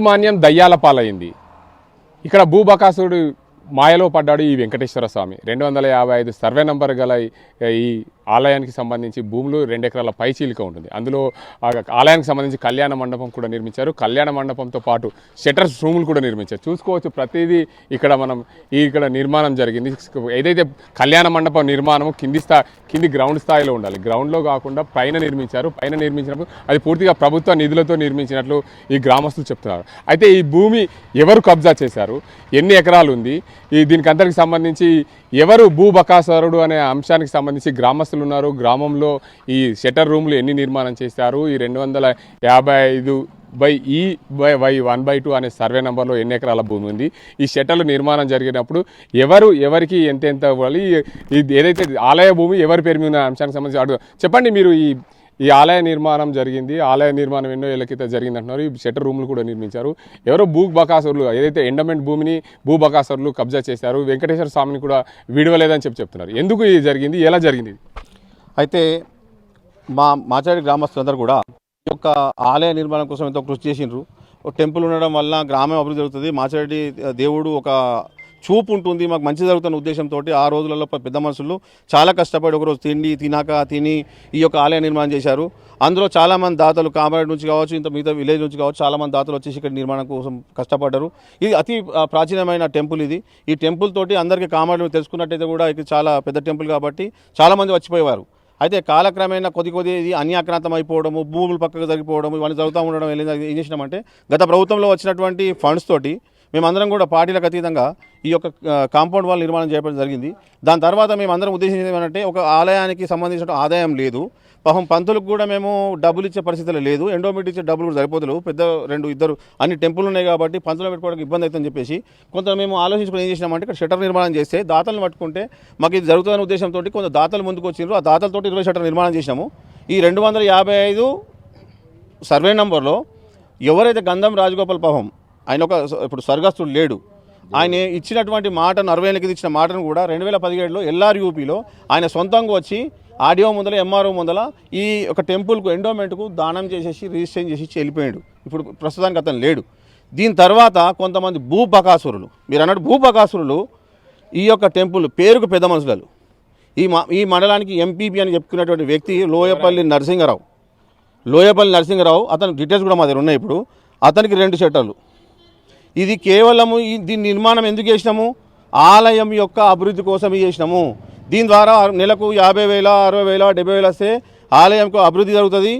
దేవుడు మాన్యం దయ్యాల పాలైంది. ఇక్కడ భూబకాసుడు మాయలో పడ్డాడు ఈ వెంకటేశ్వర స్వామి. రెండు వందల యాభై ఐదు సర్వే నంబర్ గల ఈ ఆలయానికి సంబంధించి భూములు రెండు ఎకరాల పై చీలిక ఉంటుంది. అందులో ఆలయానికి సంబంధించి కళ్యాణ మండపం కూడా నిర్మించారు. కళ్యాణ మండపంతో పాటు షటర్స్ రూములు కూడా నిర్మించారు. చూసుకోవచ్చు ప్రతిదీ ఇక్కడ మనం ఇక్కడ నిర్మాణం జరిగింది. ఏదైతే కళ్యాణ మండపం నిర్మాణం కింది స్థా కింది గ్రౌండ్ స్థాయిలో ఉండాలి. గ్రౌండ్లో కాకుండా పైన నిర్మించారు. పైన నిర్మించినప్పుడు అది పూర్తిగా ప్రభుత్వ నిధులతో నిర్మించినట్లు ఈ గ్రామస్తులు చెప్తున్నారు. అయితే ఈ భూమి ఎవరు కబ్జా చేశారు? ఎన్ని ఎకరాలు ఉంది? ఈ దీనికి అందరికి సంబంధించి ఎవరు భూ బకాసరుడు అనే అంశానికి సంబంధించి గ్రామస్తులు ఉన్నారు. గ్రామంలో ఈ షటర్ రూమ్లు ఎన్ని నిర్మాణం చేశారు? ఈ రెండు వందల యాభై ఐదు by E by Y one by two అనే సర్వే నెంబర్లో ఎన్ని ఎకరాల భూమి ఉంది? ఈ షటర్లు నిర్మాణం జరిగినప్పుడు ఎవరు ఎవరికి ఎంత ఎంత ఇవ్వాలి? ఇది ఏదైతే ఆలయ భూమి ఎవరి పేరు మీద అంశానికి సంబంధించి అడుగు. చెప్పండి మీరు ఈ ఈ ఆలయ నిర్మాణం జరిగింది. ఆలయ నిర్మాణం ఎన్నో ఏళ్ళ క్రితం జరిగింది అంటున్నారు ఈ షటర్ రూములు కూడా నిర్మించారు. ఎవరో భూ బకాసురులు ఏదైతే ఎండమెంట్ భూమిని భూ బకాసురులు కబ్జా చేశారు వెంకటేశ్వర స్వామిని కూడా విడవలేదని చెప్పి చెప్తున్నారు. ఎందుకు ఇది జరిగింది? ఎలా జరిగింది? అయితే మా మాచారి గ్రామస్తులందరూ కూడా ఈ యొక్క ఆలయ నిర్మాణం కోసం ఎంతో కృషి చేసిండ్రు. ఒక టెంపుల్ ఉండడం వల్ల గ్రామం అభివృద్ధి జరుగుతుంది. మాచారెడ్డి దేవుడు ఒక చూపు ఉంటుంది మాకు మంచి జరుగుతున్న ఉద్దేశంతో ఆ రోజులలో పెద్ద మనుషులు చాలా కష్టపడి ఒకరోజు తిండి తినాక తిని ఈ యొక్క ఆలయ నిర్మాణం చేశారు. అందులో చాలామంది దాతలు కామారెడ్డి నుంచి కావచ్చు ఇంత మిగతా విలేజ్ నుంచి కావచ్చు చాలామంది దాతలు వచ్చేసి ఇక్కడ నిర్మాణం కోసం కష్టపడ్డారు. ఇది అతి ప్రాచీనమైన టెంపుల్ ఇది. ఈ టెంపుల్ తోటి అందరికీ కామారెడ్డి తెలుసుకున్నట్టయితే కూడా ఇది చాలా పెద్ద టెంపుల్ కాబట్టి చాలామంది వచ్చిపోయేవారు. అయితే కాలక్రమేణా కొద్ది కొద్ది ఇది అన్యాక్రాంతం అయిపోవడము భూములు పక్కకు జరిగిపోవడము ఇవన్నీ జరుగుతూ ఉండడం ఏం ఏం చేసినామంటే గత ప్రభుత్వంలో వచ్చినటువంటి ఫండ్స్ తోటి మేమందరం కూడా పార్టీలకు అతీతంగా ఈ యొక్క కాంపౌండ్ వాల్ నిర్మాణం చేయడం జరిగింది. దాని తర్వాత మేము అందరం ఏమంటే ఒక ఆలయానికి సంబంధించిన ఆదాయం లేదు. పాపం పంతులకు కూడా మేము డబ్బులు ఇచ్చే పరిస్థితులు లేదు. ఎండోమెంట్ ఇచ్చే డబ్బులు కూడా సరిపోతలేవు. పెద్ద రెండు ఇద్దరు అన్ని టెంపుల్ ఉన్నాయి కాబట్టి పంతులు పెట్టుకోవడానికి ఇబ్బంది అవుతుందని చెప్పేసి కొంత మేము ఆలోచించుకుని ఏం చేసినామంటే ఇక్కడ షటర్ నిర్మాణం చేస్తే దాతలను పట్టుకుంటే మాకు ఇది జరుగుతుందనే ఉద్దేశంతో కొంత దాతలు ముందుకు వచ్చిండ్రు ఆ దాతలతో ఇరవై షటర్ నిర్మాణం చేసినాము. ఈ రెండు వందల యాభై ఐదు సర్వే నంబర్లో ఎవరైతే గంధం రాజగోపాల్ పాపం ఆయన ఒక ఇప్పుడు స్వర్గస్థుడు లేడు. ఆయన ఇచ్చినటువంటి మాటను అరవై ఏళ్ళకి ఇచ్చిన మాటను కూడా రెండు వేల పదిహేడులో ఎల్ఆర్యూపీలో ఆయన సొంతంగా వచ్చి ఆడియో ముందల ఎంఆర్ఓ ముందల ఈ ఒక టెంపుల్కు ఎండోమెంట్కు దానం చేసేసి రిజిస్ట్రేషన్ చేసి వెళ్ళిపోయాడు. ఇప్పుడు ప్రస్తుతానికి అతను లేడు. దీని తర్వాత కొంతమంది భూబకాసురులు మీరు అన్నట్టు భూబకాసురులు ఈ యొక్క టెంపుల్ పేరుకు పెద్ద మనుషులు. ఈ మా ఈ మండలానికి ఎంపీపీ అని చెప్పుకున్నటువంటి వ్యక్తి లోయపల్లి నరసింహరావు. లోయపల్లి నరసింహరావు అతని డీటెయిల్స్ కూడా మా దగ్గర ఉన్నాయి ఇప్పుడు. అతనికి రెండు షట్టర్లు ఇది కేవలము దీని నిర్మాణం ఎందుకు చేసినాము? ఆలయం యొక్క అభివృద్ధి కోసం చేసినాము. దీని ద్వారా నెలకు యాభై వేల అరవై వేల డెబ్బై వేలు వస్తే ఆలయంకు అభివృద్ధి జరుగుతుంది.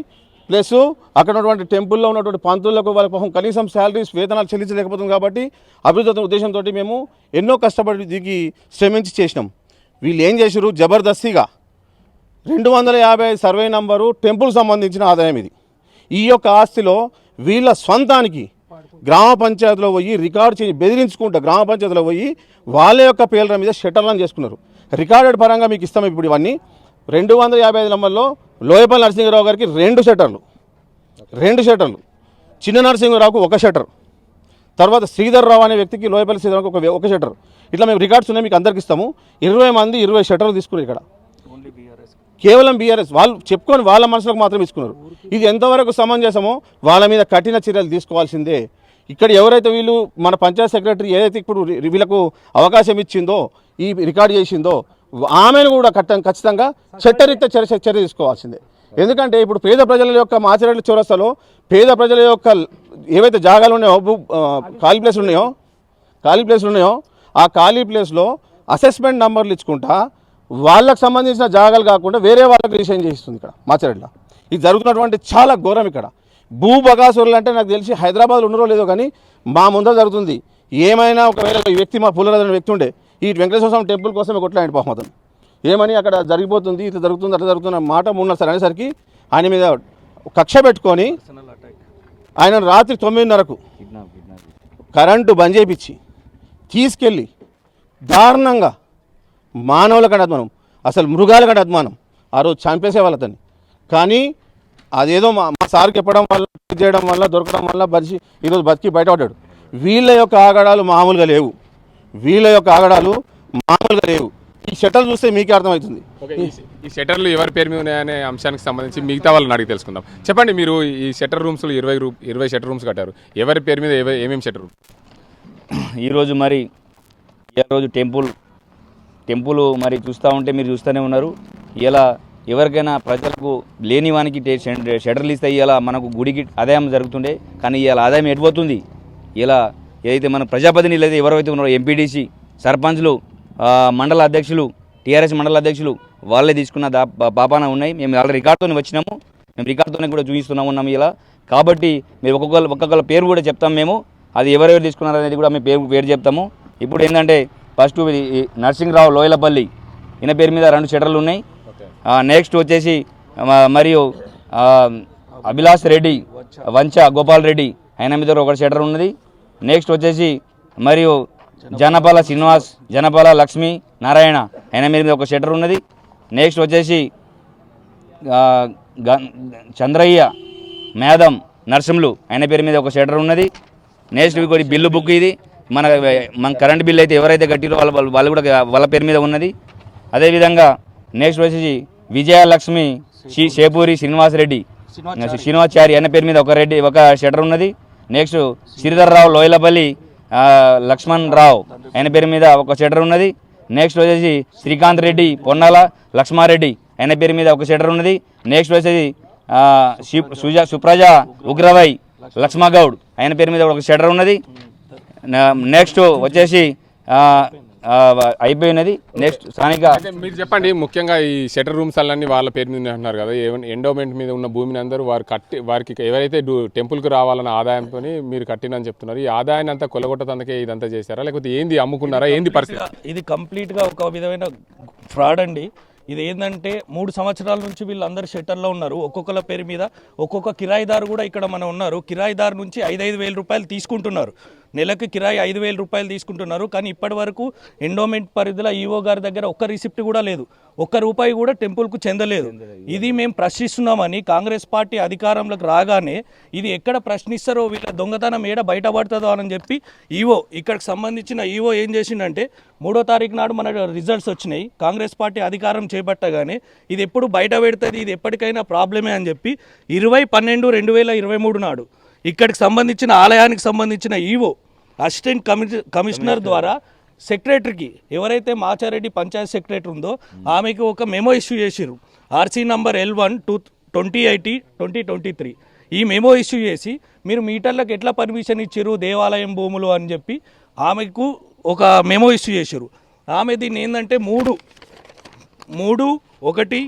ప్లస్ అక్కడ ఉన్నటువంటి టెంపుల్లో ఉన్నటువంటి పంతులకు వాళ్ళ కనీసం శాలరీస్ వేతనాలు చెల్లించలేకపోతుంది కాబట్టి అభివృద్ధి అవుతున్న ఉద్దేశంతో మేము ఎన్నో కష్టపడి దీనికి శ్రమించి చేసినాం. వీళ్ళు ఏం చేశారు జబర్దస్తిగా. రెండు వందల యాభై ఐదు సర్వే నంబరు టెంపుల్ సంబంధించిన ఆదాయం ఇది. ఈ యొక్క ఆస్తిలో వీళ్ళ స్వంతానికి గ్రామ పంచాయతీలో పోయి రికార్డు చేసి బెదిరించుకుంటా గ్రామ పంచాయతీలో పోయి వాళ్ళ యొక్క పేర్ల మీద షట్టర్లను చేసుకున్నారు. రికార్డెడ్ పరంగా మీకు ఇస్తాం ఇప్పుడు ఇవన్నీ. రెండు వందల యాభై ఐదు నంబర్లో లోయపల్లి నరసింహరావు గారికి రెండు షట్టర్లు. రెండు షట్టర్లు. చిన్న నరసింహరావుకు ఒక షట్టర్. తర్వాత శ్రీధర్ రావు అనే వ్యక్తికి లోయపల్లి శ్రీధర్ ఒక ఒక షట్టర్. ఇట్లా మేము రికార్డ్స్ ఉన్నాయి మీకు అందరికి ఇస్తాము. ఇరవై మంది ఇరవై షట్టర్లు తీసుకున్నారు ఇక్కడ. కేవలం బీఆర్ఎస్ వాళ్ళు చెప్పుకొని వాళ్ళ మనసులకు మాత్రం ఇచ్చుకున్నారు. ఇది ఎంతవరకు సమంజసమో వాళ్ళ మీద కఠిన చర్యలు తీసుకోవాల్సిందే. ఇక్కడ ఎవరైతే వీళ్ళు మన పంచాయత్ సెక్రటరీ ఏదైతే ఇప్పుడు వీళ్ళకు అవకాశం ఇచ్చిందో ఈ రికార్డ్ చేసిందో ఆమెను కూడా కట్ట ఖచ్చితంగా చట్టరీత్యా చర్య చర్య తీసుకోవాల్సిందే. ఎందుకంటే ఇప్పుడు పేద ప్రజల యొక్క మాచిరెడ్డి చౌరస్తాలో పేద ప్రజల యొక్క ఏవైతే జాగాలు ఉన్నాయో ఖాళీ ప్లేస్లు ఉన్నాయో ఖాళీ ప్లేస్లు ఉన్నాయో ఆ ఖాళీ ప్లేస్లో అసెస్మెంట్ నంబర్లు ఇచ్చుకుంటా వాళ్ళకు సంబంధించిన జాగాలు కాకుండా వేరే వాళ్ళకి రిజిస్ట్రేషన్ చేస్తుంది ఇక్కడ మాచరెడ్ల ఇది జరుగుతున్నటువంటి చాలా ఘోరం ఇక్కడ. భూ బగాసురులు అంటే నాకు తెలిసి హైదరాబాద్లో ఉండరో లేదో కానీ మా ముందర జరుగుతుంది. ఏమైనా ఒకవేళ ఈ వ్యక్తి మా పుల్లరాజు వ్యక్తి ఉండే ఈ వెంకటేశ్వర స్వామి టెంపుల్ కోసమే కొట్లాడి బహుమతం. ఏమని అక్కడ జరిగిపోతుంది ఇట్లా జరుగుతుంది అట్లా జరుగుతున్న మాట మూడున్నర సార్ అనేసరికి ఆయన మీద కక్ష పెట్టుకొని ఆయన రాత్రి తొమ్మిదిన్నరకు కరెంటు బంద్ చేయించి తీసుకెళ్ళి దారుణంగా మానవుల కంటే అద్మానం అసలు మృగాల కంటే అద్మానం ఆ రోజు చంపేసే వాళ్ళతని. కానీ అదేదో మా మా సార్కి చెప్పడం వల్ల చేయడం వల్ల దొరకడం వల్ల బతికి ఈరోజు బతికి బయటపడ్డాడు. వీళ్ళ యొక్క ఆగడాలు మామూలుగా లేవు. వీళ్ళ యొక్క ఆగడాలు మామూలుగా లేవు. ఈ షట్టర్ చూస్తే మీకే అర్థమవుతుంది. ఓకే ఈ- షట్టర్లు ఎవరి పేరు మీద ఉన్నాయనే అంశానికి సంబంధించి మిగతా వాళ్ళని అడిగి తెలుసుకుందాం. చెప్పండి మీరు ఈ షట్టర్ రూమ్స్లో ఇరవై రూ ఇరవై షట్టర్ రూమ్స్ కట్టారు. ఎవరి పేరు మీద ఏవే- ఏమేమి షట్టర్ రూమ్? ఈరోజు మరి ఈ రోజు టెంపుల్ టెంపుల్ మరి చూస్తూ ఉంటే మీరు చూస్తూనే ఉన్నారు. ఇలా ఎవరికైనా ప్రజలకు లేని వానికి టే- షెటర్లు ఇస్తే ఇలా మనకు గుడికి ఆదాయం జరుగుతుండే. కానీ ఇలా ఆదాయం ఎటుపోతుంది ఇలా ఏదైతే మన ప్రజాప్రతినిధులు అయితే ఎవరైతే ఉన్నారో ఎంపీటీసీ సర్పంచ్లు మండల అధ్యక్షులు టీఆర్ఎస్ మండల అధ్యక్షులు వాళ్ళే తీసుకున్న దా పాపాన ఉన్నాయి. మేము ఆల్రెడీ రికార్డుతో వచ్చినాము. మేము రికార్డుతోనే కూడా చూపిస్తున్నాము ఉన్నాము ఇలా కాబట్టి మీరు ఒక్కొక్కరు ఒక్కొక్కరు పేరు కూడా చెప్తాం మేము. అది ఎవరెవరు తీసుకున్నారు అనేది కూడా మేము పేరు పేరు చెప్తాము. ఇప్పుడు ఏంటంటే ఫస్ట్ నర్సింగ్ రావు లోయలపల్లి. ఈయన పేరు మీద రెండు షటర్లు ఉన్నాయి. నెక్స్ట్ వచ్చేసి మరియు అభిలాష్ రెడ్డి వంచ గోపాల్ రెడ్డి ఆయన మీద ఒక షటర్ ఉన్నది. నెక్స్ట్ వచ్చేసి మరియు జనపాల శ్రీనివాస్ జనపాల లక్ష్మి నారాయణ ఆయన మీద ఒక షటర్ ఉన్నది. నెక్స్ట్ వచ్చేసి గ- చంద్రయ్య మేధం నర్సింలు ఆయన పేరు మీద ఒక షటర్ ఉన్నది. నెక్స్ట్ ఇంకోటి బిల్లు బుక్ ఇది. మన మన కరెంట్ బిల్ అయితే ఎవరైతే కట్టిరో వాళ్ళ- వాళ్ళు కూడా వాళ్ళ పేరు మీద ఉన్నది. అదేవిధంగా నెక్స్ట్ వచ్చేసి విజయలక్ష్మి శ్రీ షేపూరి శ్రీనివాసరెడ్డి. శ్రీనివాచారి. అన్న పేరు మీద ఒక రెడ్డి ఒక షటర్ ఉన్నది. నెక్స్ట్ శ్రీధర్ రావు లోయలపల్లి లక్ష్మణ్ రావు ఆయన పేరు మీద ఒక షటర్ ఉన్నది. నెక్స్ట్ వచ్చేసి శ్రీకాంత్ రెడ్డి పొన్నాల లక్ష్మారెడ్డి ఆయన పేరు మీద ఒక షటర్ ఉన్నది. నెక్స్ట్ వచ్చేసి సుజ సుప్రజ ఉగ్రవై లక్ష్మగౌడ్ ఆయన పేరు మీద ఒక షటర్ ఉన్నది. నెక్స్ట్ వచ్చేసి అయిపోయినది. నెక్స్ట్ స్థానిక అయితే మీరు చెప్పండి ముఖ్యంగా ఈ షటర్ రూమ్స్ అన్నీ వాళ్ళ పేరు మీద అంటున్నారు కదా. ఎండోమెంట్ మీద ఉన్న భూమిని అందరూ వారు కట్టి వారికి ఎవరైతే టెంపుల్కి రావాలన్న ఆదాయంతో మీరు కట్టినని చెప్తున్నారు. ఈ ఆదాయాన్ని అంతా కొలగొట్టదందుకే ఇదంతా చేశారా? లేకపోతే ఏంది అమ్ముకున్నారా? ఏంది పరిస్థితి? ఇది కంప్లీట్గా ఒక విధమైన ఫ్రాడ్ అండి. ఇది ఏంటంటే మూడు సంవత్సరాల నుంచి వీళ్ళందరూ షట్టర్లో ఉన్నారు. ఒక్కొక్కల పేరు మీద ఒక్కొక్క కిరాయిదారు కూడా ఇక్కడ మనం ఉన్నారు. కిరాయిదారు నుంచి ఐదైదు వేల రూపాయలు తీసుకుంటున్నారు. నెలకు కిరాయి ఐదు వేల రూపాయలు తీసుకుంటున్నారు. కానీ ఇప్పటి వరకు ఎండోమెంట్ పరిధిలో ఈఓ గారి దగ్గర ఒక్క రిసిప్ట్ కూడా లేదు. ఒక్క రూపాయి కూడా టెంపుల్కు చెందలేదు. ఇది మేము ప్రశ్నిస్తున్నామని కాంగ్రెస్ పార్టీ అధికారంలోకి రాగానే ఇది ఎక్కడ ప్రశ్నిస్తారో వీళ్ళ దొంగతనం ఏడ బయటపడుతుందో అని చెప్పి ఈవో ఇక్కడికి సంబంధించిన ఈవో ఏం చేసిండంటే మూడో తారీఖు నాడు మన రిజల్ట్స్ వచ్చినాయి. కాంగ్రెస్ పార్టీ అధికారం చేపట్టగానే ఇది ఎప్పుడు బయట పెడుతుంది ఇది ఎప్పటికైనా ప్రాబ్లమే అని చెప్పి ఇరవై పన్నెండు రెండు వేల ఇరవై మూడు నాడు ఇక్కడికి సంబంధించిన ఆలయానికి సంబంధించిన ఈవో అసిస్టెంట్ కమి కమిషనర్ ద్వారా సెక్రటరీకి ఎవరైతే మాచారెడ్డి పంచాయత్ సెక్రటరీ ఉందో ఆమెకి ఒక మెమో ఇష్యూ చేసిరు R C number L one two twenty eighty twenty twenty three. ఈ మెమో ఇష్యూ చేసి మీరు మీటర్లకు ఎట్లా పర్మిషన్ ఇచ్చారు దేవాలయం భూములు అని చెప్పి ఆమెకు ఒక మెమో ఇష్యూ చేసిరు ఆమె దీన్ని ఏంటంటే మూడు మూడు ఒకటి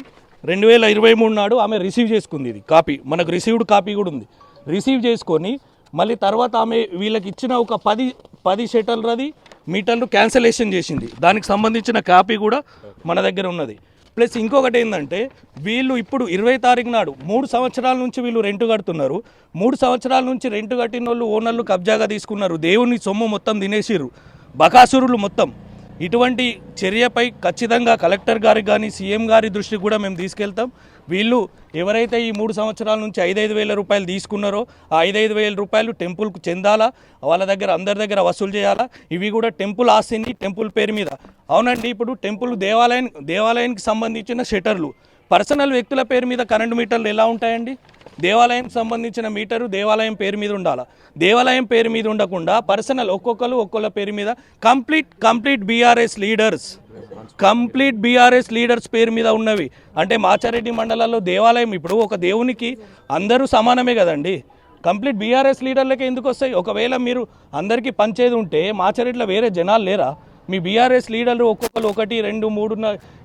రెండు వేల ఇరవై మూడు నాడు ఆమె రిసీవ్ చేసుకుంది ఇది కాపీ. మనకు రిసీవ్డ్ కాపీ కూడా ఉంది. రిసీవ్ చేసుకొని మళ్ళీ తర్వాత ఆమె వీళ్ళకి ఇచ్చిన ఒక పది పది షటర్లది మీటర్లు క్యాన్సలేషన్ చేసింది. దానికి సంబంధించిన కాపీ కూడా మన దగ్గర ఉన్నది. ప్లస్ ఇంకొకటి ఏంటంటే వీళ్ళు ఇప్పుడు ఇరవై తారీఖు నాడు మూడు సంవత్సరాల నుంచి వీళ్ళు రెంట్ కడుతున్నారు. మూడు సంవత్సరాల నుంచి రెంట్ కట్టిన వాళ్ళు ఓనర్లు కబ్జాగా తీసుకున్నారు. దేవుని సొమ్ము మొత్తం తినేసిర్రు. బకాసురులు మొత్తం. ఇటువంటి చర్యపై ఖచ్చితంగా కలెక్టర్ గారికి కానీ సీఎం గారి దృష్టికి కూడా మేము తీసుకెళ్తాం. వీళ్ళు ఎవరైతే ఈ మూడు సంవత్సరాల నుంచి ఐదైదు వేల రూపాయలు తీసుకున్నారో ఆ ఐదైదు వేల రూపాయలు టెంపుల్కు చెందాలా? వాళ్ళ దగ్గర అందరి దగ్గర వసూలు చేయాలా? ఇవి కూడా టెంపుల్ ఆస్తిని టెంపుల్ పేరు మీద. అవునండి ఇప్పుడు టెంపుల్ దేవాలయం దేవాలయానికి సంబంధించిన షటర్లు. పర్సనల్ వ్యక్తుల పేరు మీద కరెంటు మీటర్లు ఎలా ఉంటాయండి? దేవాలయంకి సంబంధించిన మీటరు దేవాలయం పేరు మీద ఉండాలా? దేవాలయం పేరు మీద ఉండకుండా పర్సనల్ ఒక్కొక్కరు ఒక్కొక్కల పేరు మీద complete complete BRS leaders. Complete BRS leaders పేరు మీద ఉన్నవి. అంటే మాచారెడ్డి మండలాల్లో దేవాలయం ఇప్పుడు ఒక దేవునికి అందరూ సమానమే కదండి. కంప్లీట్ బీఆర్ఎస్ లీడర్లకే ఎందుకు వస్తాయి? ఒకవేళ మీరు అందరికీ పంచేది ఉంటే మాచారెడ్డిలో వేరే జనాలు లేరా? మీ బీఆర్ఎస్ లీడర్లు ఒక్కొక్కరు ఒకటి రెండు మూడు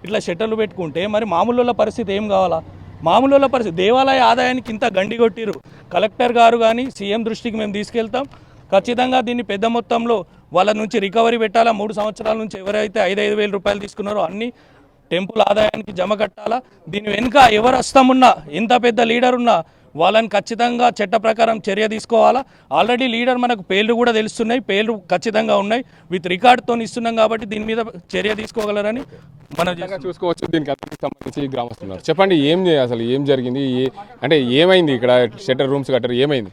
ఇట్లా షట్టర్లు పెట్టుకుంటే మరి మామూలు పరిస్థితి ఏం కావాలా? మామూలు వాళ్ళ పరిస్థితి దేవాలయ ఆదాయానికి ఇంత గండి కొట్టిరు కలెక్టర్ గారు కానీ సీఎం దృష్టికి మేము తీసుకెళ్తాం. ఖచ్చితంగా దీన్ని పెద్ద మొత్తంలో వాళ్ళ నుంచి రికవరీ పెట్టాలా? మూడు సంవత్సరాల నుంచి ఎవరైతే ఐదు ఐదు వేల రూపాయలు తీసుకున్నారో అన్ని టెంపుల్ ఆదాయానికి జమ కట్టాలా? దీని వెనుక ఎవరు హస్తమున్నా ఎంత పెద్ద లీడర్ ఉన్నా వాళ్ళని ఖచ్చితంగా చట్ట ప్రకారం చర్య తీసుకోవాలా? ఆల్రెడీ లీడర్ మనకు పేర్లు కూడా తెలుస్తున్నాయి. పేర్లు ఖచ్చితంగా ఉన్నాయి. విత్ రికార్డ్తో ఇస్తున్నాం కాబట్టి దీని మీద చర్య తీసుకోగలరని మనం చూసుకోవచ్చు. దీనికి సంబంధించి గ్రామస్తున్నారు చెప్పండి ఏం అసలు ఏం జరిగింది? ఏ- అంటే ఏమైంది ఇక్కడ? షట్టర్ రూమ్స్ కట్టారు ఏమైంది?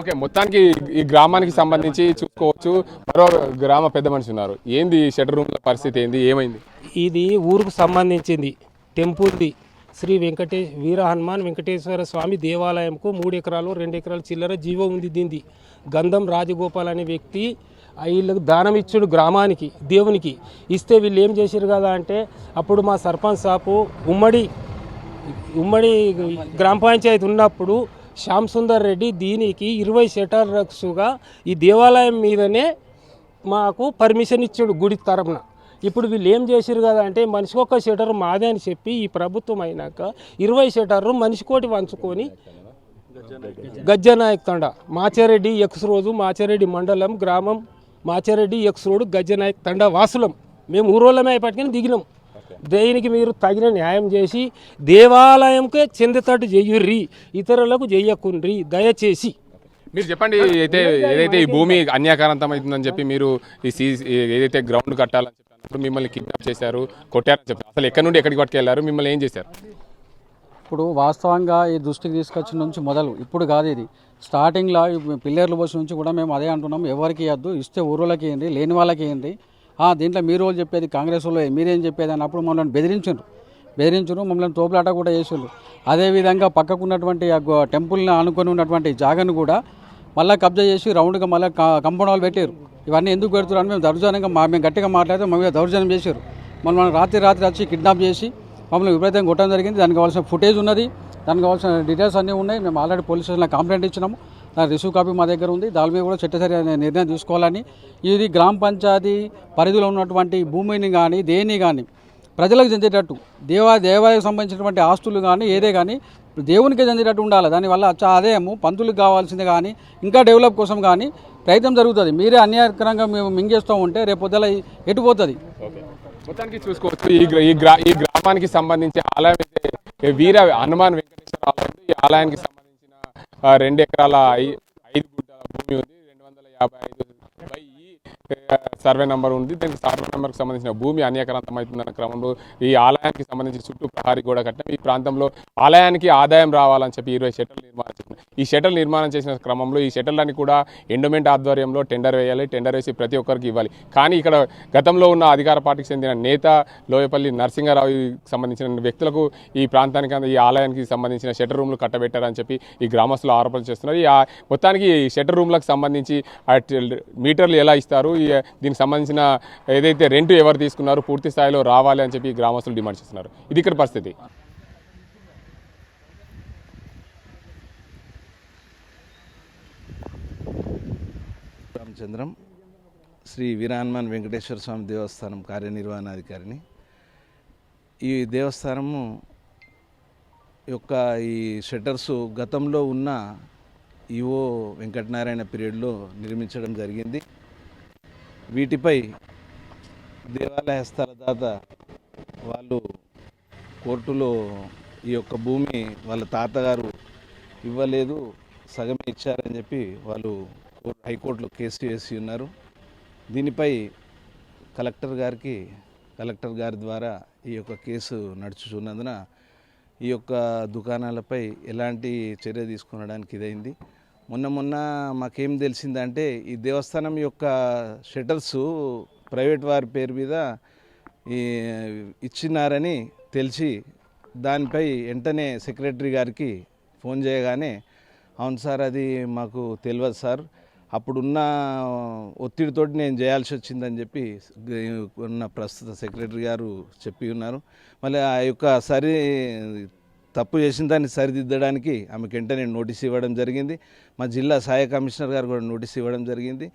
ఓకే మొత్తానికి ఈ గ్రామానికి సంబంధించి చూసుకోవచ్చు. మరో గ్రామ పెద్ద మనిషి ఉన్నారు. ఏంది షటర్ రూమ్ల పరిస్థితి ఏంది? ఏమైంది? ఇది ఊరుకు సంబంధించింది. టెంపుల్ది శ్రీ వెంకటేశ్ వీర హనుమాన్ వెంకటేశ్వర స్వామి దేవాలయంకు మూడు ఎకరాలు రెండు ఎకరాలు చిల్లర జీవం ఉంది దీంది గంధం రాజగోపాల్ అనే వ్యక్తి ఆ వీళ్ళకు దానం ఇచ్చుడు గ్రామానికి దేవునికి. ఇస్తే వీళ్ళు ఏం చేశారు కదా అంటే అప్పుడు మా సర్పంచ్ సాపు ఉమ్మడి ఉమ్మడి గ్రామ పంచాయతీ ఉన్నప్పుడు శ్యామ్ సుందర్ రెడ్డి దీనికి ఇరవై షటర్స్గా ఈ దేవాలయం మీదనే మాకు పర్మిషన్ ఇచ్చాడు గుడి తరపున. ఇప్పుడు వీళ్ళు ఏం చేసారు కదా అంటే మనిషికి ఒక షటర్ మాదే అని చెప్పి ఈ ప్రభుత్వం అయినాక ఇరవై షటర్లు మనిషికోటి వంచుకొని గజ్జనాయక్ తండ మాచారెడ్డి ఎక్స్ రోజు మాచారెడ్డి మండలం గ్రామం మాచారెడ్డి ఎక్స్ రోడ్ గజ్జనాయక్ తండ వాసులం. మేము ఊరోళ్ళమే అయిపట్టుకుని దిగినాం. దేనికి మీరు తగిన న్యాయం చేసి దేవాలయంకే చెందేటట్టు చెయ్యుర్రి ఇతరులకు చెయ్యకుండ్రి దయచేసి. మీరు చెప్పండి అయితే ఏదైతే ఈ భూమి అన్యాకారంతం అవుతుందని చెప్పి మీరు ఈ సీ ఏదైతే గ్రౌండ్ కట్టాలని చెప్పి అన్నప్పుడు మిమ్మల్ని కిడ్నాప్ చేశారు కొట్టారని చెప్పి అసలు ఎక్కడి నుండి ఎక్కడికి పట్టుకెళ్ళారు మిమ్మల్ని ఏం చేశారు? ఇప్పుడు వాస్తవంగా ఈ దృష్టికి తీసుకొచ్చిన నుంచి మొదలు ఇప్పుడు కాదు ఇది. స్టార్టింగ్లో పిల్లర్లు బస్సు నుంచి కూడా మేము అదే అంటున్నాం ఎవరికి ఇవ్వద్దు ఇస్తే ఊరులకి ఇవ్వండి లేని వాళ్ళకి ఆ, దీంట్లో మీరు వాళ్ళు చెప్పేది కాంగ్రెస్ వాళ్ళు మీరేం చెప్పేది అన్నప్పుడు మమ్మల్ని బెదిరించారు బెదిరించారు మమ్మల్ని తోపులాట కూడా చేసారు అదేవిధంగా పక్కకున్నటువంటి టెంపుల్ని ఆనుకొని ఉన్నటువంటి జాగను కూడా మళ్ళీ కబ్జా చేసి రౌండ్గా మళ్ళీ కంపౌండ్ వాళ్ళు పెట్టారు ఇవన్నీ ఎందుకు పెడుతున్నారు అని మేము దౌర్జన్యంగా మా మేము గట్టిగా మాట్లాడితే మా మీద దౌర్జన్యం చేశారు మమ్మల్ని రాత్రి రాత్రి వచ్చి కిడ్నాప్ చేసి మమ్మల్ని విపరీతంగా కొట్టడం జరిగింది. దానికి కావాల్సిన ఫుటేజ్ ఉన్నది దానికి కావాల్సిన డీటెయిల్స్ అన్నీ ఉన్నాయి. మేము ఆల్రెడీ పోలీస్ స్టేషన్లో కంప్లైంట్ ఇచ్చినాము. రిసీవ్ కాపీ మా దగ్గర ఉంది. దాని మీద కూడా చట్టసరి నిర్ణయం తీసుకోవాలని. ఇది గ్రామ పంచాయతీ పరిధిలో ఉన్నటువంటి భూమిని కానీ దేని కానీ ప్రజలకు చెందేటట్టు దేవా దేవాలకు సంబంధించినటువంటి ఆస్తులు కానీ ఏదే కానీ దేవునికి చెందేటట్టు ఉండాలి. దానివల్ల వచ్చే ఆదాయము పంతులకు కావాల్సింది కానీ ఇంకా డెవలప్ కోసం కానీ ప్రయత్నం జరుగుతుంది. మీరే అన్యాయకరంగా మేము మింగేస్తూ ఉంటే రేపు పొద్దుల ఎటుపోతుంది మొత్తానికి చూసుకోవచ్చు ఈ గ్రా- ఈ గ్రా ఈ గ్రామానికి సంబంధించి ఆలయం వీర హనుమాన్ వెంకటేశ్వర ఆలయం ఈ ఆలయానికి సంబంధించి రెండు ఎకరాల ఐ- ఐదు గుంటల భూమి ఉంది. రెండు వందల యాభై ఐదు బై సర్వే నెంబర్ ఉంది. దీనికి సర్వే నెంబర్కి సంబంధించిన భూమి అన్యక్రాంతమవుతుందన్న క్రమంలో ఈ ఆలయానికి సంబంధించి చుట్టూ ప్రహారీ గోడ కట్టడం ఈ ప్రాంతంలో ఆలయానికి ఆదాయం రావాలని చెప్పి ఇరవై షటల్ నిర్మాణం చేసిన ఈ షటర్లు నిర్మాణం చేసిన క్రమంలో ఈ షటర్లన్నీ కూడా ఎండోమెంట్ ఆధ్వర్యంలో టెండర్ వేయాలి. టెండర్ వేసి ప్రతి ఒక్కరికి ఇవ్వాలి. కానీ ఇక్కడ గతంలో ఉన్న అధికార పార్టీకి చెందిన నేత లోయపల్లి నరసింహారావు సంబంధించిన వ్యక్తులకు ఈ ప్రాంతానికి ఈ ఆలయానికి సంబంధించిన షటర్ రూమ్లు కట్టబెట్టారని చెప్పి ఈ గ్రామస్తులు ఆరోపణలు చేస్తున్నారు. ఈ మొత్తానికి ఈ షటర్ రూమ్లకు సంబంధించి మీటర్లు ఎలా ఇస్తారు? ఈ దీనికి సంబంధించిన ఏదైతే రెంట్ ఎవరు తీసుకున్నారు పూర్తి స్థాయిలో రావాలి అని చెప్పి గ్రామస్తులు డిమాండ్ చేస్తున్నారు. ఇది ఇక్కడ పరిస్థితి. రామచంద్రం శ్రీ వీరాన్మాన్ వెంకటేశ్వర స్వామి దేవస్థానం కార్యనిర్వహణాధికారిని. ఈ దేవస్థానము యొక్క ఈ షట్టర్స్ గతంలో ఉన్న ఈవో వెంకటనారాయణ పీరియడ్లో నిర్మించడం జరిగింది. వీటిపై దేవాలయ స్థలదాత వాళ్ళు కోర్టులో ఈ యొక్క భూమి వాళ్ళ తాతగారు ఇవ్వలేదు సగమే ఇచ్చారని చెప్పి వాళ్ళు హైకోర్టులో కేసు వేసి ఉన్నారు. దీనిపై కలెక్టర్ గారికి కలెక్టర్ గారి ద్వారా ఈ యొక్క కేసు నడుచుచున్నందున ఈ యొక్క దుకాణాలపై ఎలాంటి చర్య తీసుకునడానికి ఇదైంది. మొన్న మొన్న మాకేం తెలిసిందంటే ఈ దేవస్థానం యొక్క షటర్స్ ప్రైవేట్ వారి పేరు మీద ఈ ఇచ్చినారని తెలిసి దానిపై వెంటనే సెక్రటరీ గారికి ఫోన్ చేయగానే అవును సార్ అది మాకు తెలియదు సార్. అప్పుడున్న ఒత్తిడితోటి నేను చేయాల్సి వచ్చిందని చెప్పి ఉన్న ప్రస్తుత సెక్రటరీ గారు చెప్పి ఉన్నారు. మళ్ళీ ఆ యొక్క సరి తప్పు చేసిన దాన్ని సరిదిద్దడానికి ఆమెకు వెంటనే నోటీస్ ఇవ్వడం జరిగింది. మా జిల్లా సహాయ కమిషనర్ గారు కూడా నోటీస్ ఇవ్వడం జరిగింది.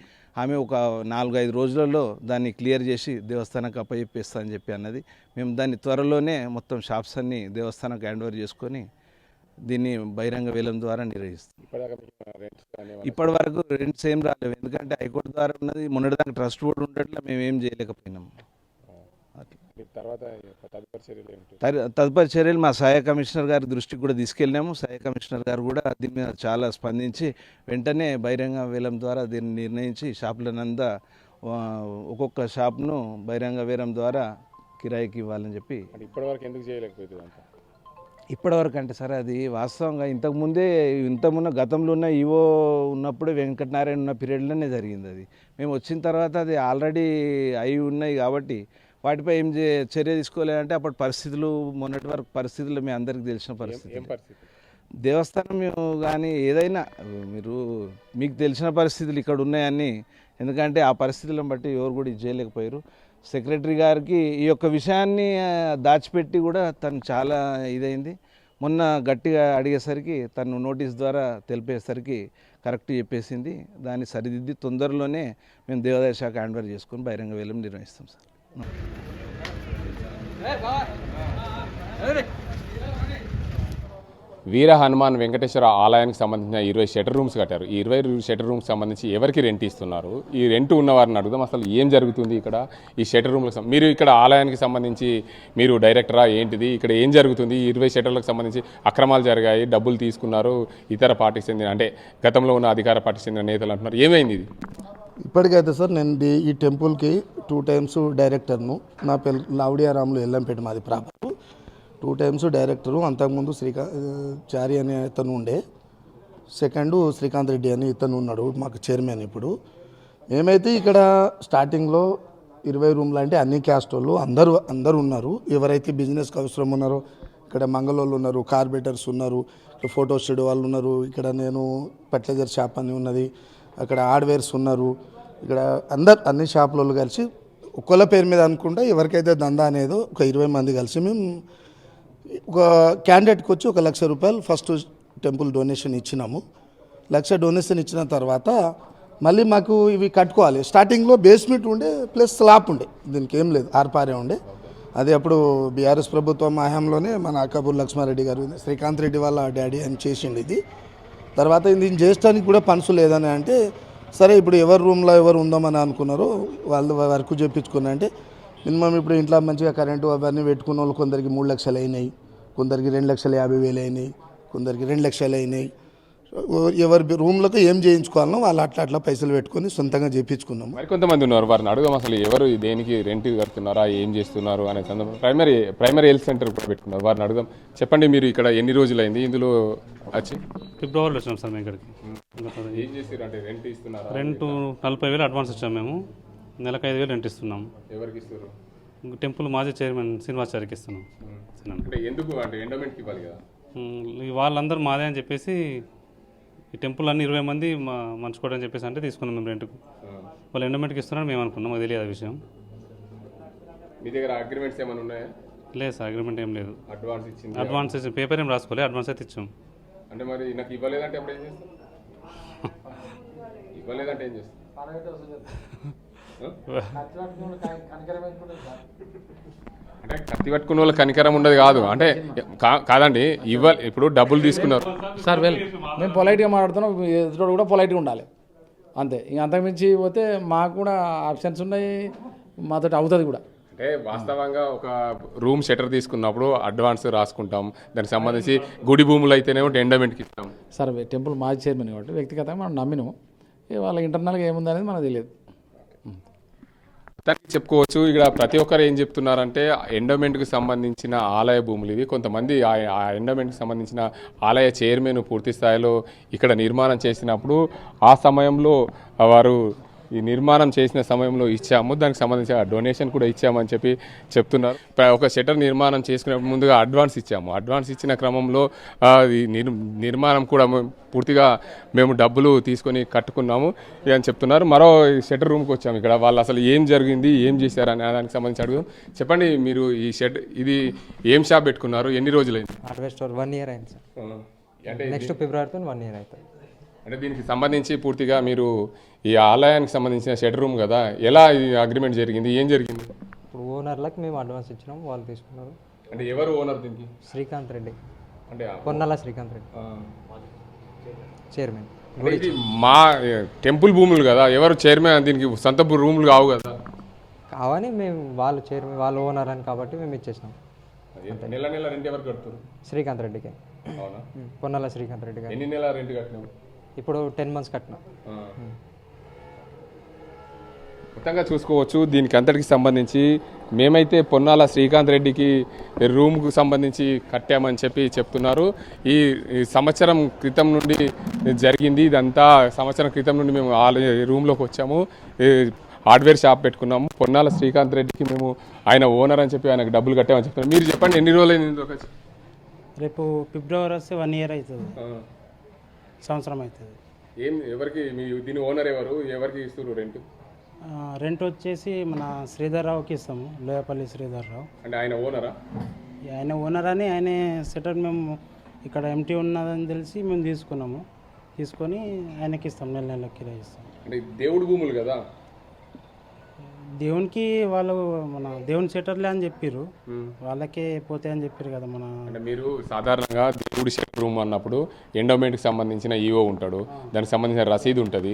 ఆమె ఒక నాలుగు ఐదు రోజులలో దాన్ని క్లియర్ చేసి దేవస్థానానికి అప్పచెప్పేస్తా అని చెప్పి అన్నది. మేము దాన్ని త్వరలోనే మొత్తం షాప్స్ అన్ని దేవస్థానానికి హ్యాండ్ ఓవర్ చేసుకొని దీన్ని బహిరంగ వేలం ద్వారా నిర్వహిస్తాం. ఇప్పటి వరకు రెంట్స్ ఏం రాలేవు ఎందుకంటే హైకోర్టు ద్వారా ఉన్నది. మొన్నటిదాకా ట్రస్ట్ బోర్డు ఉండట్లే. మేము ఏం చేయలేకపోయినాం. తదుపరి చర్యలు మా సహాయ కమిషనర్ గారి దృష్టికి కూడా తీసుకెళ్ళాము సహాయ కమిషనర్ గారు కూడా దీని మీద చాలా స్పందించి వెంటనే బహిరంగ వేలం ద్వారా దీన్ని నిర్ణయించి షాపులనంతా ఒక్కొక్క షాప్ను బహిరంగ వేలం ద్వారా కిరాయికి ఇవ్వాలని చెప్పి ఇప్పటివరకు ఎందుకు చేయలేకపోతుంది ఇప్పటివరకు అంటే సార్ అది వాస్తవంగా ఇంతకుముందే ఇంతకుముందు గతంలో ఉన్న ఈవో ఉన్నప్పుడు వెంకటనారాయణ ఉన్న పీరియడ్లోనే జరిగింది అది. మేము వచ్చిన తర్వాత అది ఆల్రెడీ అయి ఉన్నాయి కాబట్టి వాటిపై ఏం చే చర్య తీసుకోలేదంటే అప్పటి పరిస్థితులు మొన్నటి వరకు పరిస్థితులు మీ అందరికీ తెలిసిన పరిస్థితి. దేవస్థానం కానీ ఏదైనా మీరు మీకు తెలిసిన పరిస్థితులు ఇక్కడ ఉన్నాయని ఎందుకంటే ఆ పరిస్థితులను బట్టి ఎవరు కూడా ఇది చేయలేకపోయారు. సెక్రటరీ గారికి ఈ యొక్క విషయాన్ని దాచిపెట్టి కూడా తను చాలా ఇదైంది. మొన్న గట్టిగా అడిగేసరికి తను నోటీస్ ద్వారా తెలిపేసరికి కరెక్ట్ చెప్పేసింది. దాన్ని సరిదిద్ది తొందరలోనే మేము దేవాదాయ శాఖ హ్యాండ్ ఓవర్ చేసుకొని బహిరంగ వేలం నిర్వహిస్తాం సార్. వీర హనుమాన్ వెంకటేశ్వర ఆలయానికి సంబంధించిన ఇరవై షటర్ రూమ్స్ కట్టారు. ఈ ఇరవై షటర్ రూమ్స్ సంబంధించి ఎవరికి రెంట్ ఇస్తున్నారు? ఈ రెంట్ ఉన్నవారిని అడుగుదాం. అసలు ఏం జరుగుతుంది ఇక్కడ? ఈ షటర్ రూమ్లకు మీరు ఇక్కడ ఆలయానికి సంబంధించి మీరు డైరెక్టరా ఏంటిది? ఇక్కడ ఏం జరుగుతుంది? ఈ ఇరవై షటర్లకు సంబంధించి అక్రమాలు జరిగాయి డబ్బులు తీసుకున్నారు ఇతర పార్టీకి చెందిన అంటే గతంలో ఉన్న అధికార పార్టీకి చెందిన నేతలు అంటున్నారు. ఏమైంది ఇది? ఇప్పటికైతే సార్ నేను ది- ఈ టెంపుల్కి టూ టైమ్స్ డైరెక్టర్ను. నా పేరు లావుడియారాములు ఎల్లంపేట మాది ప్రాపర్. Two times director. అంతకుముందు శ్రీకా చారి అనే ఇతను ఉండే. సెకండ్ శ్రీకాంత్ రెడ్డి అని ఇతను ఉన్నాడు మాకు చైర్మన్ ఇప్పుడు. మేమైతే ఇక్కడ స్టార్టింగ్లో ఇరవై రూమ్లు అంటే అన్ని క్యాస్ట్ వాళ్ళు అందరూ అందరూ ఉన్నారు. ఎవరైతే బిజినెస్కి అవసరం ఉన్నారో ఇక్కడ మంగళోళ్ళు ఉన్నారు కార్బెటర్స్ ఉన్నారు ఫోటో స్టూడియో వాళ్ళు ఉన్నారు. ఇక్కడ నేను ఫర్టిలైజర్ షాప్ అని ఉన్నది. అక్కడ హార్డ్వేర్స్ ఉన్నారు. ఇక్కడ అందరు అన్ని షాపులలో కలిసి ఒక్కొల్ల పేరు మీద అనుకుంటే ఎవరికైతే దందా అనేదో ఒక ఇరవై మంది కలిసి మేము ఒక క్యాండిడేట్కి వచ్చి ఒక లక్ష రూపాయలు ఫస్ట్ టెంపుల్ డొనేషన్ ఇచ్చినాము. లక్ష డొనేషన్ ఇచ్చిన తర్వాత మళ్ళీ మాకు ఇవి కట్టుకోవాలి. స్టార్టింగ్లో బేస్మెంట్ ఉండే ప్లస్ స్లాప్ ఉండే. దీనికి ఏం లేదు ఆర్పారే ఉండే. అది అప్పుడు బీఆర్ఎస్ ప్రభుత్వం హయాంలోనే మన అక్కపూర్ లక్ష్మారెడ్డి గారు శ్రీకాంత్ రెడ్డి వాళ్ళ డాడీ అని చేసిండు ఇది. తర్వాత దీన్ని చేయడానికి కూడా పనుసు లేదని అంటే సరే ఇప్పుడు ఎవరి రూమ్లో ఎవరు ఉందామని అనుకున్నారో వాళ్ళు వర్క్ చేయించుకున్నా అంటే మినిమం ఇప్పుడు ఇంట్లో మంచిగా కరెంటు అవన్నీ పెట్టుకున్న వాళ్ళు కొందరికి మూడు లక్షలు అయినాయి కొందరికి రెండు లక్షల యాభై వేలు అయినాయి కొందరికి రెండు లక్షలు అయినాయి. ఎవరి రూమ్లకు ఏం చేయించుకోవాలనో వాళ్ళు అట్లా అట్లా పైసలు పెట్టుకొని సొంతంగా చేయించుకున్నాము మరి కొంతమంది ఉన్నారు. వారిని అడుగుదాం అసలు ఎవరు దేనికి రెంట్ కడుతున్నారా ఏం చేస్తున్నారు అనే సందర్భం. ప్రైమరీ ప్రైమరీ హెల్త్ సెంటర్ కూడా పెట్టుకున్నారు. వారిని అడుగుదాం. చెప్పండి మీరు ఇక్కడ ఎన్ని రోజులైంది? ఇందులో వచ్చి. ఫిబ్రవరిలో వచ్చినాం సార్ మేము ఇక్కడికి. ఏం చేస్తారు అంటే రెంట్ ఇస్తున్నారా? రెంట్ నలభై వేలు అడ్వాన్స్ ఇచ్చాము మేము. నెలకు ఐదు వేలు రెంట్ ఇస్తున్నాం. ఎవరికి ఇస్తారు ఇంక టెంపుల్ మాజీ చైర్మన్ శ్రీనివాచారికి ఇస్తున్నాం. ఎందుకు? అంటే ఎండోమెంట్కి ఇవ్వాలి కదా. వాళ్ళందరూ మాదే అని చెప్పేసి ఈ టెంపుల్ అన్ని ఇరవై మంది మా మంచుకోవడం చెప్పేసి అంటే తీసుకున్నాం మేము రెంట్కు. వాళ్ళు ఎండోమెంట్కి ఇస్తున్నారని మేము అనుకున్నాం మాకు తెలియదు ఆ విషయం. మీ దగ్గర అగ్రిమెంట్స్ ఏమైనా ఉన్నాయా? లేదు సార్ అగ్రిమెంట్ ఏం లేదు. అడ్వాన్స్ ఇచ్చింది. అడ్వాన్స్ ఇచ్చి పేపర్ ఏం రాసుకోలేదు అడ్వాన్స్ అయితే ఇచ్చాం. అంటే మరి నాకు ఇవ్వలేదంటే అప్పుడు ఏం చేస్తాం ఇవ్వలేదంటే ఏం చేస్తాం అంటే కత్తి పట్టుకున్న వాళ్ళకి కనికరం ఉండదు కాదు. అంటే కాదండి ఇవ్వ ఇప్పుడు డబ్బులు తీసుకున్నారు. సార్ వెల్ మేము పొలైట్గా మాట్లాడుతున్నాం. ఎదుటి కూడా పొలైట్గా ఉండాలి. అంతే. ఇంక అంతకుమించి పోతే మాకు కూడా ఆప్షన్స్ ఉన్నాయి. మాతో అవుతుంది కూడా. అంటే వాస్తవంగా ఒక రూమ్ షటర్ తీసుకున్నప్పుడు అడ్వాన్స్ రాసుకుంటాం. దానికి సంబంధించి గుడి భూములు అయితేనేమో ఎండమెంట్కి ఇస్తాం. సార్ టెంపుల్ మాజీ చైర్మన్ కాబట్టి వ్యక్తిగతంగా మనం నమ్మినాము. ఇక వాళ్ళ ఇంటర్నల్గా ఏముంది అనేది మనకు తెలియదు. దానికి చెప్పుకోవచ్చు ఇక్కడ ప్రతి ఒక్కరు ఏం చెప్తున్నారంటే ఎండోమెంట్కి సంబంధించిన ఆలయ భూములు ఇవి. కొంతమంది ఆ ఆ ఎండోమెంట్కి సంబంధించిన ఆలయ చైర్మన్ పూర్తి స్థాయిలో ఇక్కడ నిర్మాణం చేసినప్పుడు ఆ సమయంలో వారు ఈ నిర్మాణం చేసిన సమయంలో ఇచ్చాము. దానికి సంబంధించిన డొనేషన్ కూడా ఇచ్చామని చెప్పి చెప్తున్నారు. ఒక షటర్ నిర్మాణం చేసుకునే ముందుగా అడ్వాన్స్ ఇచ్చాము. అడ్వాన్స్ ఇచ్చిన క్రమంలో ఈ నిర్మాణం కూడా పూర్తిగా మేము డబ్బులు తీసుకొని కట్టుకున్నాము అని చెప్తున్నారు. మరో షటర్ రూమ్కి వచ్చాము ఇక్కడ. వాళ్ళు అసలు ఏం జరిగింది ఏం చేశారు అనే దానికి సంబంధించి అడుగుదాం. చెప్పండి మీరు ఈ షెడ్ ఇది ఏం షాప్ పెట్టుకున్నారు? ఎన్ని రోజులైంది? వన్ ఇయర్ అయింది సార్. అంటే నెక్స్ట్ ఫిబ్రవరితో వన్ ఇయర్ అవుతుంది. అంటే దీనికి సంబంధించి పూర్తిగా మీరు ఈ ఆలయానికి సంబంధించిన షెడ్ రూమ్ కదా ఎలా ఈ అగ్రిమెంట్ జరిగింది? ఏం జరిగింది? ఇప్పుడు ఓనర్లకు మేము అడ్వాన్స్ ఇచ్చినాం వాళ్ళు తీసుకున్నారు. అంటే ఎవరు ఓనర్ దీనికి? శ్రీకాంత్ రెడ్డి. అంటే పొన్నాల శ్రీకాంత్ రెడ్డి. చైర్మన్ అంటే ఇది మా టెంపుల్ భూములు కదా ఎవరు చైర్మన్ దీనికి సొంత భూ- రూములు కావు కదా. కావని మేము వాళ్ళు చైర్మన్ వాళ్ళు ఓనర్ అని కాబట్టి మేము ఇచ్చేసినాం. నెల నెల రెంట్ ఎవరు కడుతున్నారు శ్రీకాంత్ రెడ్డికి. అవునా? పొన్నాల శ్రీకాంత్ రెడ్డి గారు. ఎన్ని నెల రెంట్ కట్టినావు? ఇప్పుడు టెన్ మంత్స్ కట్టినాం. మొత్తంగా చూసుకోవచ్చు దీనికి అంతటికి సంబంధించి మేమైతే పొన్నాల శ్రీకాంత్ రెడ్డికి రూమ్కు సంబంధించి కట్టామని చెప్పి చెప్తున్నారు. ఈ సంవత్సరం క్రితం నుండి జరిగింది ఇదంతా. సంవత్సరం క్రితం నుండి మేము రూమ్లోకి వచ్చాము. హార్డ్వేర్ షాప్ పెట్టుకున్నాము. పొన్నాల శ్రీకాంత్ రెడ్డికి మేము ఆయన ఓనర్ అని చెప్పి ఆయనకు డబ్బులు కట్టామని చెప్తున్నారు. మీరు చెప్పండి ఎన్ని రోజులు అయింది? రేపు ఫిబ్రవరి వస్తే వన్ ఇయర్ అవుతుంది. సంవత్సరం అవుతుంది. ఏం ఎవరికి మీ దీని ఓనర్ ఎవరు? ఎవరికి ఇస్తారు రెంట్? రెంట్ వచ్చేసి మన శ్రీధర్ రావుకి ఇస్తాము లోయపల్లి శ్రీధర్ రావు అంటే ఆయన ఓనరా? ఆయన ఓనర్ అని ఆయన సెటర్ మేము ఇక్కడ ఎంటీ ఉన్నదని తెలిసి మేము తీసుకున్నాము. తీసుకొని ఆయనకి ఇస్తాం నెల నెల కిరాయి ఇస్తాం. అంటే దేవుడి భూములు కదా? దేవునికి వాళ్ళు మన దేవుని సెటర్లే అని చెప్పారు వాళ్ళకే పోతాయి అని చెప్పారు కదా మన అంటే మీరు సాధారణంగా దేవుడి షెడ్ రూమ్ అన్నప్పుడు ఎండోమెంట్కి సంబంధించిన ఈఓ ఉంటాడు. దానికి సంబంధించిన రసీదు ఉంటుంది.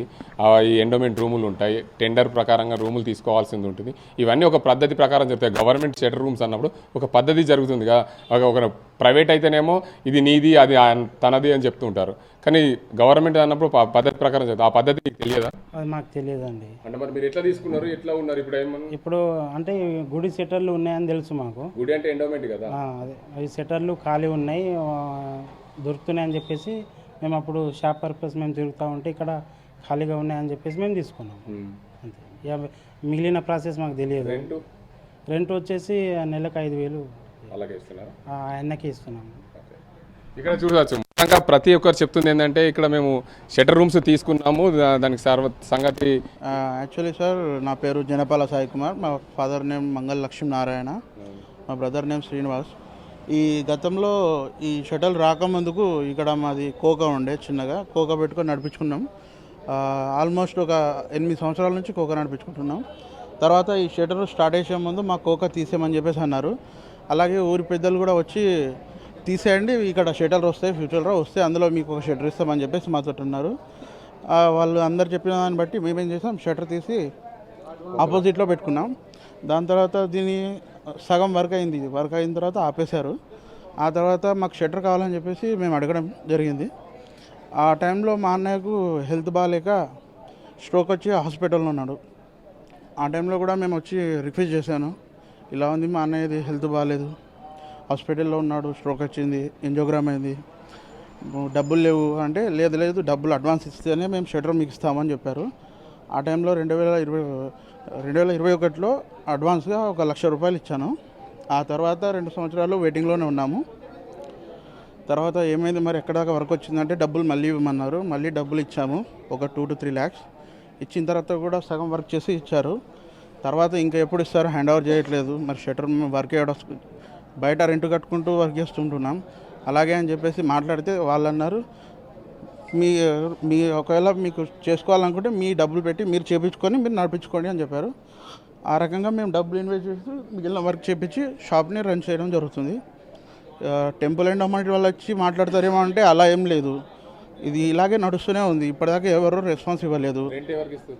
ఈ ఎండోమెంట్ రూములు ఉంటాయి. టెండర్ ప్రకారంగా రూములు తీసుకోవాల్సింది ఉంటుంది. ఇవన్నీ ఒక పద్ధతి ప్రకారం చెప్తాయి గవర్నమెంట్ షెడ్ రూమ్స్ అన్నప్పుడు ఒక పద్ధతి జరుగుతుందిగా. ఒక ప్రైవేట్ అయితేనేమో ఇది నీది అది తనది అని చెప్తూ ఉంటారు కానీ గవర్నమెంట్ అన్నప్పుడు పద్ధతి ప్రకారం చెప్తారు ఆ పద్ధతి మీకు తెలియదా? అది మాకు తెలియదండి. అంటే మరి మీరు ఎట్లా తీసుకున్నారు? ఎట్లా ఉన్నారు? ఇప్పుడు ఏమన్నా ఇప్పుడు అంటే గుడి సెటర్లు ఉన్నాయని తెలుసు మాకు. గుడి అంటే ఎండోమెంట్ కదా? అవి సెటర్లు ఖాళీ ఉన్నాయి దొరుకుతున్నాయని చెప్పేసి మేము అప్పుడు షాప్ పర్పస్ మేము తిరుగుతూ ఉంటే ఇక్కడ ఖాళీగా ఉన్నాయని చెప్పేసి మేము తీసుకున్నాం. అంతే. మిగిలిన ప్రాసెస్ మాకు తెలియదు. రెంట్? రెంట్ వచ్చేసి నెలకు ఐదు వేలు. అలాగే ఇస్తున్నారు? ఆ, ఆయనకి ఇస్తున్నాము. ఇక్కడ చూడవచ్చు మొత్తంగా ప్రతి ఒక్కరు చెప్తుంది ఏంటంటే ఇక్కడ మేము షటర్ రూమ్స్ తీసుకున్నాము. దానికి సర్వ సంగతి యాక్చువల్లీ సార్ నా పేరు జనపాల సాయి కుమార్. మా ఫాదర్ నేమ్ మంగళ లక్ష్మీ నారాయణ. మా బ్రదర్ నేమ్ శ్రీనివాస్. ఈ గతంలో ఈ షటల్ రాకముందుకు ఇక్కడ మాది కోక ఉండే చిన్నగా. కోక పెట్టుకొని నడిపించుకున్నాం. ఆల్మోస్ట్ ఒక ఎనిమిది సంవత్సరాల నుంచి కోక నడిపించుకుంటున్నాం. తర్వాత ఈ షటర్ స్టార్ట్ చేసే ముందు మా కోక తీసేయమని చెప్పేసి అన్నారు. అలాగే ఊరి పెద్దలు కూడా వచ్చి తీసేయండి ఇక్కడ షెటర్లు వస్తాయి ఫ్యూచర్లో వస్తే అందులో మీకు ఒక షటర్ ఇస్తామని చెప్పేసి మాతో ఉన్నారు. వాళ్ళు అందరు చెప్పిన దాన్ని బట్టి మేమేం చేసాం షటర్ తీసి ఆపోజిట్లో పెట్టుకున్నాం. దాని తర్వాత దీని సగం వర్క్ అయింది వర్క్ అయిన తర్వాత ఆపేశారు. ఆ తర్వాత మాకు షటర్ కావాలని చెప్పేసి మేము అడగడం జరిగింది. ఆ టైంలో మా అన్నయ్యకు హెల్త్ బాగాలేక స్ట్రోక్ వచ్చి హాస్పిటల్లో ఉన్నాడు. ఆ టైంలో కూడా మేము వచ్చి రిక్వెస్ట్ చేశాను. ఇలా ఉంది మా అన్నయ్యది హెల్త్ బాగాలేదు హాస్పిటల్లో ఉన్నాడు స్ట్రోక్ వచ్చింది ఎంజోగ్రామ్ అయింది. డబ్బులు లేవు అంటే లేదు లేదు డబ్బులు అడ్వాన్స్ ఇస్తేనే మేము షటర్ మీకు ఇస్తామని చెప్పారు. ఆ టైంలో రెండు వేల ఇరవై రెండు వేల ఇరవై ఒకటిలో అడ్వాన్స్గా ఒక లక్ష రూపాయలు ఇచ్చాను. ఆ తర్వాత రెండు సంవత్సరాలు వెయిటింగ్లోనే ఉన్నాము. తర్వాత ఏమైంది మరి ఎక్కడ వర్క్ వచ్చిందంటే డబ్బులు మళ్ళీ ఇవ్వమన్నారు. మళ్ళీ డబ్బులు ఇచ్చాము ఒక టూ టు త్రీ ల్యాక్స్. ఇచ్చిన తర్వాత కూడా సగం వర్క్ చేసి ఇచ్చారు. తర్వాత ఇంకా ఎప్పుడు ఇస్తారు హ్యాండ్ ఓవర్ చేయట్లేదు. మరి షటర్ వర్క్ చేయడం బయట రెంట్ కట్టుకుంటూ వర్క్ చేస్తుంటున్నాం. అలాగే అని చెప్పేసి మాట్లాడితే వాళ్ళు అన్నారు మీ మీ ఒకవేళ మీకు చేసుకోవాలనుకుంటే మీ డబ్బులు పెట్టి మీరు చేపించుకొని మీరు నడిపించుకోండి అని చెప్పారు. ఆ రకంగా మేము డబ్బులు ఇన్వెస్ట్ చేసి మిగిలిన వర్క్ చేపించి షాప్ని రన్ చేయడం జరుగుతుంది. టెంపుల్ అండ్ అమౌంట్ వాళ్ళు వచ్చి మాట్లాడతారేమో అంటే అలా ఏం లేదు. ఇది ఇలాగే నడుస్తూనే ఉంది. ఇప్పటిదాకా ఎవరు రెస్పాన్స్ ఇవ్వలేదు రెంట్ ఎవరికి ఇస్తుంది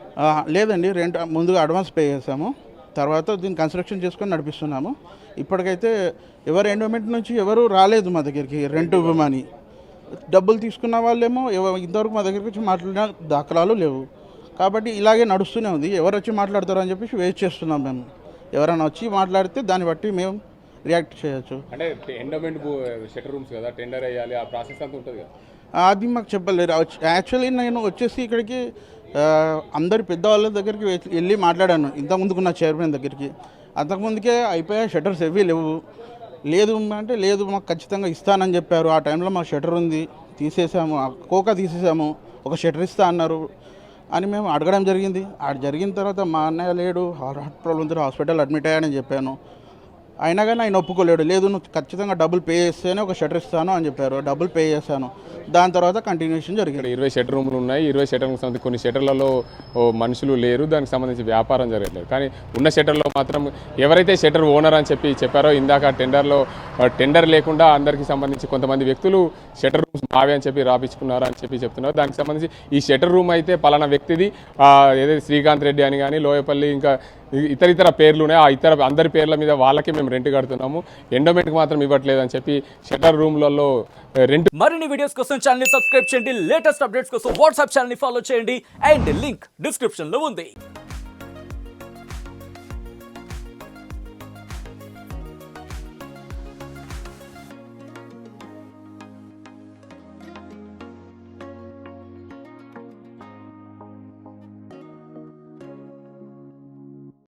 ఆ, లేదండి రెంట్ ముందుగా అడ్వాన్స్ పే చేసాము తర్వాత దీన్ని కన్స్ట్రక్షన్ చేసుకొని నడిపిస్తున్నాము. ఇప్పటికైతే ఎవరు ఎండోమెంట్ నుంచి ఎవరు రాలేదు మా దగ్గరికి రెంట్ ఇవ్వమని. డబ్బులు తీసుకున్న వాళ్ళేమో ఇంతవరకు మా దగ్గరికి వచ్చి మాట్లాడిన దాఖలాలు లేవు. కాబట్టి ఇలాగే నడుస్తూనే ఉంది. ఎవరు వచ్చి మాట్లాడతారు అని చెప్పేసి వెయిట్ చేస్తున్నాం మేము. ఎవరైనా వచ్చి మాట్లాడితే దాన్ని బట్టి మేము రియాక్ట్ చేయొచ్చు. అంటే ఎండోమెంట్ షటర్ రూమ్స్ కదా టెండర్ అయ్యాలి ఆ ప్రాసెస్ అంతా ఉంటుంది కదా? అది మాకు చెప్పలేరు. యాక్చువల్లీ నేను వచ్చేసి ఇక్కడికి అందరి పెద్దవాళ్ళ దగ్గరికి వెళ్ళి మాట్లాడాను. ఇంతకుముందుకున్న చైర్మన్ దగ్గరికి. అంతకుముందుకే అయిపోయా షటర్స్ ఎవి లేవు. లేదు అంటే లేదు మాకు ఖచ్చితంగా ఇస్తానని చెప్పారు. ఆ టైంలో మా షటర్ ఉంది తీసేసాము. కోక తీసేసాము. ఒక షటర్ ఇస్తా అన్నారు అని మేము అడగడం జరిగింది. అది జరిగిన తర్వాత మా అన్నయ్య లేడు. హార్ట్ ప్రాబ్లంతో హాస్పిటల్ అడ్మిట్ అయ్యానని చెప్పాను. అయినా కానీ ఆయన ఒప్పుకోలేడు. లేదు నువ్వు ఖచ్చితంగా డబ్బులు పే చేస్తేనే ఒక షటర్ ఇస్తాను అని చెప్పారు. డబ్బులు పే చేశాను. దాని తర్వాత కంటిన్యూషన్ జరిగింది. ఇరవై షటర్ రూమ్లు ఉన్నాయి. ఇరవై షటర్లకు సంబంధించి కొన్ని షటర్లలో మనుషులు లేరు. దానికి సంబంధించి వ్యాపారం జరగలేదు కానీ ఉన్న షటర్లో మాత్రం ఎవరైతే షటర్ ఓనర్ అని చెప్పి చెప్పారో ఇందాక టెండర్లో టెండర్ లేకుండా అందరికీ సంబంధించి కొంతమంది వ్యక్తులు షటర్ రూమ్స్ మావే అని చెప్పి రాపించుకున్నారు అని చెప్పి చెప్తున్నారు. దానికి సంబంధించి ఈ షటర్ రూమ్ అయితే పలానా వ్యక్తిది ఏదైతే శ్రీకాంత్ రెడ్డి అని కానీ లోయపల్లి ఇంకా ఇతర ఇతర పేర్లు ఉన్నాయి. ఆ ఇతర అందరి పేర్ల మీద వాళ్ళకే మేము రెంట్ కడుతున్నాము. ఎండోమెంట్కి మాత్రం ఇవ్వట్లేదు అని చెప్పి షటర్ రూమ్లలో రెంట్ మరిన్ని వీడియోస్ కోసం ఛానల్ సబ్స్క్రైబ్ చేయండి. లేటెస్ట్ అప్డేట్స్ కోసం వాట్సాప్ ఛానల్ని ఫాలో చేయండి. అండ్ లింక్ డిస్క్రిప్షన్లో ఉంది.